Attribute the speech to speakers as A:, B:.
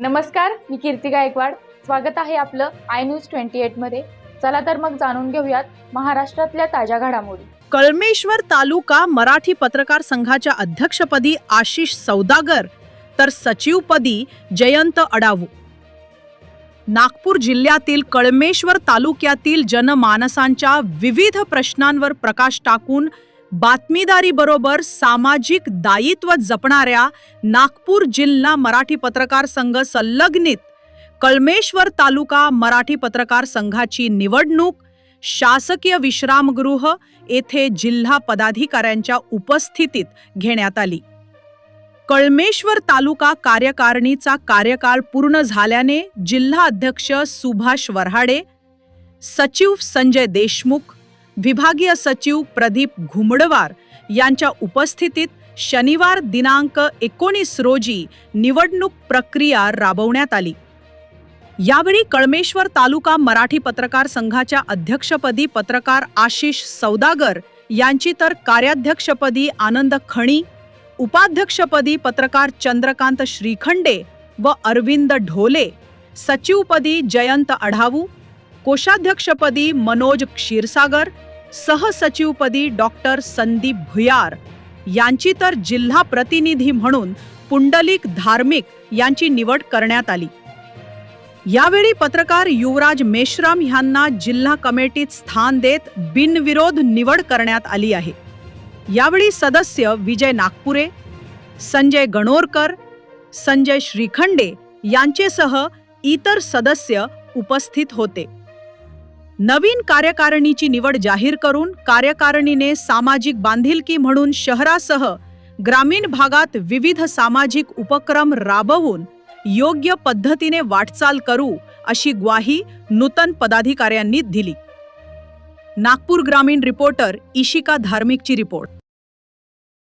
A: नमस्कार मी कीर्ती गायकवाड. स्वागत आहे आपलं आय न्यूज ट्वेंटी मध्ये. चला तर मग जाणून घेऊयात महाराष्ट्रातल्या ताज्या घडामोडी.
B: कळमेश्वर तालुका मराठी पत्रकार संघाच्या अध्यक्षपदी आशिष सौदागर तर सचिवपदी जयंत अडावू. नागपूर जिल्ह्यातील कळमेश्वर तालुक्यातील जनमानसांच्या विविध प्रश्नांवर प्रकाश टाकून बातमीदारीबरोबर सामाजिक दायित्व जपणाऱ्या नागपूर जिल्हा मराठी पत्रकार संघ संलग्नित कळमेश्वर तालुका मराठी पत्रकार संघाची निवडणूक शासकीय विश्रामगृह येथे जिल्हा पदाधिकाऱ्यांच्या उपस्थितीत घेण्यात आली. कळमेश्वर तालुका कार्यकारिणीचा कार्यकाळ पूर्ण झाल्याने जिल्हा अध्यक्ष सुभाष वरहाडे सचिव संजय देशमुख विभागीय सचिव प्रदीप घुमडवार यांच्या उपस्थितीत शनिवार दिनांक एकोणीस रोजी निवडणूक प्रक्रिया राबवण्यात आली. यावेळी कळमेश्वर तालुका मराठी पत्रकार संघाच्या अध्यक्षपदी पत्रकार आशिष सौदागर यांची तर कार्याध्यक्षपदी आनंद खणी उपाध्यक्षपदी पत्रकार चंद्रकांत श्रीखंडे व अरविंद ढोले सचिवपदी जयंत अढावू कोषाध्यक्षपदी मनोज क्षीरसागर सहसचिवपदी डॉक्टर संदीप भुयार. यांची तर जिल्हा प्रतिनिधी म्हणून पुंडलिक धार्मिक यांची निवड करण्यात आली. यावेळी पत्रकार युवराज मेश्राम यांना जिल्हा कमिटीत स्थान देत बिनविरोध निवड करण्यात आली आहे. यावेळी सदस्य विजय नागपुरे संजय गणोरकर संजय श्रीखंडे यांचेसह इतर सदस्य उपस्थित होते. नवीन कार्यकारिणीची निवड जाहीर करून कार्यकारिणीने सामाजिक बांधिलकी म्हणून शहरासह ग्रामीण भागात विविध सामाजिक उपक्रम राबवून योग्य पद्धतीने वाटचाल करू अशी ग्वाही नूतन पदाधिकाऱ्यांनी दिली. नागपूर ग्रामीण रिपोर्टर इशिका धार्मिकची रिपोर्ट.